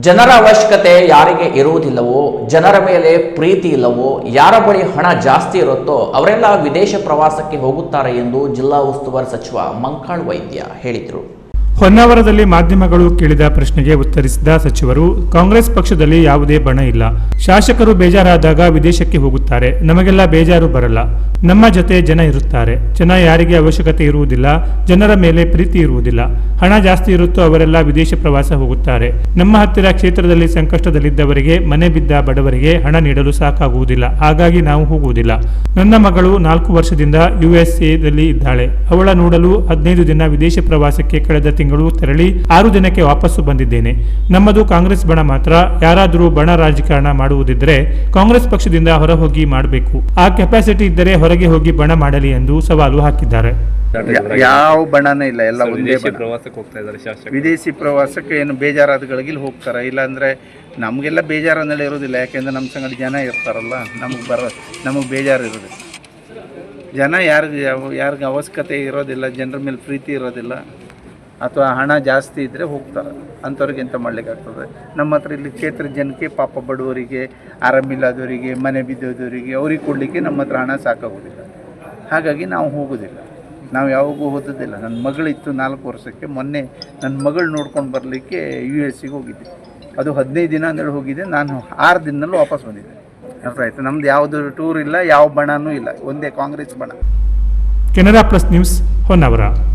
ಜನರ ಅವಶ್ಯಕತೆ ಯಾರಿಗೆ ಇರುವುದಿಲ್ಲವೋ, ಜನರ ಮೇಲೆ ಪ್ರೀತಿ ಇಲ್ಲವೋ, ಯಾರ ಬಳಿ ಹಣ ಜಾಸ್ತಿ ಇರುತ್ತೋ, ಅವರೆಲ್ಲ ವಿದೇಶ ಪ್ರವಾಸಕ್ಕೆ ಹೋಗುತ್ತಾರೆ ಎಂದು ಜಿಲ್ಲಾ ಉಸ್ತುವಾರಿ ಸಚಿವ ಮಂಕಾಳ್ ವೈದ್ಯ ಹೇಳಿದರು. ಹೊನ್ನಾವರದಲ್ಲಿ ಮಾಧ್ಯಮಗಳು ಕೇಳಿದ ಪ್ರಶ್ನೆಗೆ ಉತ್ತರಿಸಿದ ಸಚಿವರು, ಕಾಂಗ್ರೆಸ್ ಪಕ್ಷದಲ್ಲಿ ಯಾವುದೇ ಬಣ ಇಲ್ಲ. ಶಾಸಕರು ಬೇಜಾರಾದಾಗ ವಿದೇಶಕ್ಕೆ ಹೋಗುತ್ತಾರೆ. ನಮಗೆಲ್ಲ ಬೇಜಾರು ಬರಲ್ಲ. ನಮ್ಮ ಜೊತೆ ಜನ ಇರುತ್ತಾರೆ. ಜನ ಯಾರಿಗೆ ಅವಶ್ಯಕತೆ ಇರುವುದಿಲ್ಲ, ಜನರ ಮೇಲೆ ಪ್ರೀತಿ ಇರುವುದಿಲ್ಲ. ಹಣ ಜಾಸ್ತಿ ಇರುತ್ತೋ ಅವರೆಲ್ಲ ವಿದೇಶ ಪ್ರವಾಸ ಹೋಗುತ್ತಾರೆ. ನಮ್ಮ ಹತ್ತಿರ ಕ್ಷೇತ್ರದಲ್ಲಿ ಸಂಕಷ್ಟದಲ್ಲಿದ್ದವರಿಗೆ, ಮನೆ ಬಿದ್ದ ಬಡವರಿಗೆ ಹಣ ನೀಡಲು ಸಾಕಾಗುವುದಿಲ್ಲ. ಹಾಗಾಗಿ ನಾವು ಹೋಗುವುದಿಲ್ಲ. ನನ್ನ ಮಗಳು ನಾಲ್ಕು ವರ್ಷದಿಂದ ಯುಎಸ್ಎದಲ್ಲಿ ಇದ್ದಾಳೆ. ಅವಳ ನೋಡಲು ಹದಿನೈದು ದಿನ ವಿದೇಶ ಪ್ರವಾಸಕ್ಕೆ ಕಳೆದ ತಿಂಗಳು ತೆರಳಿ ಆರು ದಿನಕ್ಕೆ ವಾಪಸ್ಸು ಬಂದಿದ್ದೇನೆ. ನಮ್ಮದು ಕಾಂಗ್ರೆಸ್ ಬಣ ಮಾತ್ರ. ಯಾರಾದರೂ ಬಣ ರಾಜಕಾರಣ ಮಾಡುವುದಿದ್ದರೆ ಕಾಂಗ್ರೆಸ್ ಪಕ್ಷದಿಂದ ಹೊರ ಹೋಗಿ ಮಾಡಬೇಕು. ಆ ಕೆಪಾಸಿಟಿ ಇದ್ದರೆ ಹೊರಗೆ ಹೋಗಿ ಬಣ ಮಾಡಲಿ ಎಂದು ಸವಾಲು ಹಾಕಿದ್ದಾರೆ. ಯಾವ ಬಣನೇ ಇಲ್ಲ ಎಲ್ಲ ಒಂದೇ ವಿದೇಶಿ ಪ್ರವಾಸಕ್ಕೆ ಹೋಗ್ತಾ ಇದ್ದಾರೆ ಶಾಸಕ ವಿದೇಶಿ ಪ್ರವಾಸಕ್ಕೆ ಏನು ಬೇಜಾರಾದಗಳಿಗೆ ಇಲ್ಲಿ ಹೋಗ್ತಾರೆ. ಇಲ್ಲಾಂದರೆ ನಮಗೆಲ್ಲ ಬೇಜಾರು ಅನ್ನೋದು ಇರೋದಿಲ್ಲ ಯಾಕೆಂದ್ರೆ ನಮ್ಮ ಸಂಗಡಿ ಜನ ಇರ್ತಾರಲ್ಲ ನಮಗೆ ಬರ ನಮಗೆ ಬೇಜಾರು ಇರೋದಿಲ್ಲ ಜನ ಯಾರಿಗೆ ಯಾವ- ಯಾರಿಗೆ ಅವಶ್ಯಕತೆ ಇರೋದಿಲ್ಲ ಜನರ ಮೇಲೆ ಪ್ರೀತಿ ಇರೋದಿಲ್ಲ. ಅಥವಾ ಹಣ ಜಾಸ್ತಿ ಇದ್ದರೆ ಹೋಗ್ತಾರೆ. ಅಂಥವ್ರಿಗೆ ಎಂತ ಮಾಡಲಿಕ್ಕಾಗ್ತದೆ. ನಮ್ಮ ಹತ್ರ ಇಲ್ಲಿ ಕ್ಷೇತ್ರ ಜನಕ್ಕೆ, ಪಾಪ ಬಡವರಿಗೆ ಆರಾಮಿಲ್ಲದವರಿಗೆ ಮನೆ ಬಿದ್ದೋದವರಿಗೆ, ಅವ್ರಿಗೆ ಕೊಡಲಿಕ್ಕೆ ನಮ್ಮ ಹತ್ರ ಹಣ ಸಾಕಾಗೋದಿಲ್ಲ. ಹಾಗಾಗಿ ನಾವು ಹೋಗೋದಿಲ್ಲ. ನಾವು ಯಾವಾಗೂ ಓದೋದಿಲ್ಲ ನನ್ನ ಮಗಳಿತ್ತು ನಾಲ್ಕು ವರ್ಷಕ್ಕೆ. ಮೊನ್ನೆ ನನ್ನ ಮಗಳು ನೋಡ್ಕೊಂಡು ಬರಲಿಕ್ಕೆ ಯು ಎಸ್ ಸಿಗೆ ಹೋಗಿದ್ದೆ. ಅದು ಹದಿನೈದು ದಿನ ಅಂದೇಳಿ ಹೋಗಿದ್ದೆ. ನಾನು ಆರು ದಿನದಲ್ಲೂ ವಾಪಸ್ ಬಂದಿದ್ದೆ. ಅರ್ಥ ಆಯಿತು ನಮ್ದು ಯಾವುದು ಟೂರ್ ಇಲ್ಲ, ಯಾವ ಬಣನೂ ಇಲ್ಲ. ಒಂದೇ ಕಾಂಗ್ರೆಸ್ ಬಣ. Canara plus news Honnavar.